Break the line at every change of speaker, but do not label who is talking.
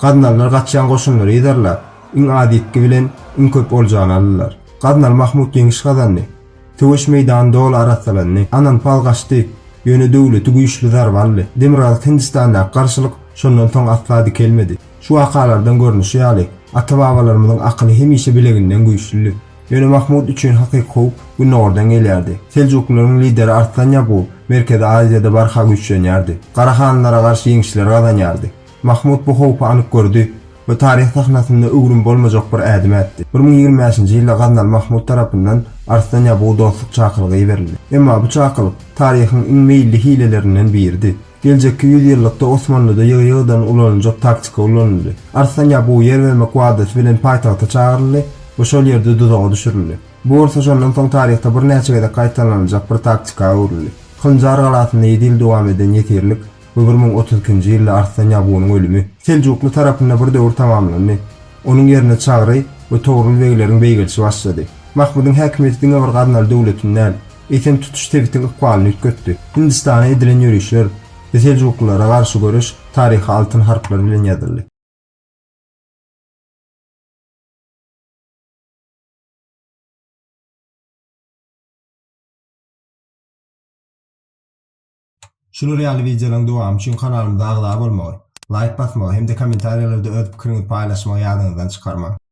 Kadınlar kaçyan koşunları ederler. İn adetki bilen in köp olacağını alırlar. Kadınlar Mahmud Yengiş kazandı. Tövüş meydan dol aratsalanny. Anan palgaçdy. Yöne döwleti güýçli darwaly. Demiral Hindistanda garşylyk şondan soň atladı kelmedi. Şu wakalardan görnüşi ýaly. Ata-babalarymyzyň akyly hemişe bileginden güýçli. Yöne Mahmud üçin hakyky hoop bu nordan gelýärdi. Seljuklaryň lideri Arslan Ýabu Merkezi Aziýada barha güýçlenýärdi. Karahanlara garşy ýeňişler gazanýardy. Mahmud bu howpa anyk gördi tarih sahnasynda uğrun bolmajak bir ädim etdi. 2020-nji ýylda Gannal Mahmud tarapyndan Arstanya bu dostluk çakylgy berildi. Emma bu çakylyk taryhyň iň meýilli hileleriniň birdi. Geljekki 100 ýyllykda Osmanlyda ýygy-ýygydan ulanjak taktika ulanıldı. Arstanya bu ýer vermek makwadas bilen paýtagta çağıryldy we şol ýerde dudaga düşürildi. Bu orta şondan soň taryhda bir näçe gede gaýtalanjak bir taktika öwrüldi. Hınjar galatynda ýedil dowam eden ýetirlik bu 1032-nji ýylda Arslan Ýabunyň ölümi Seljuklu tarapynda bir döwür tamamlandy. Onun yerine çağrı ve toğrul beýlerin beýgelçi başlady. Mahmudyň häkimetiniň bir gadnal döwletinden etem tutuş tebitin ykbalyny ütgetdi. Hindistana edilen ýürüşler ve Seljuklulara garşy görüş taryhy altyn harplar bilen. Şunu real videoların dowamy üçin kanalymyza agza bolmagy, like basmagy hem de kommentariýlarda öz pikiriňizi paýlaşmagy ýadyňyzdan çykarmagy.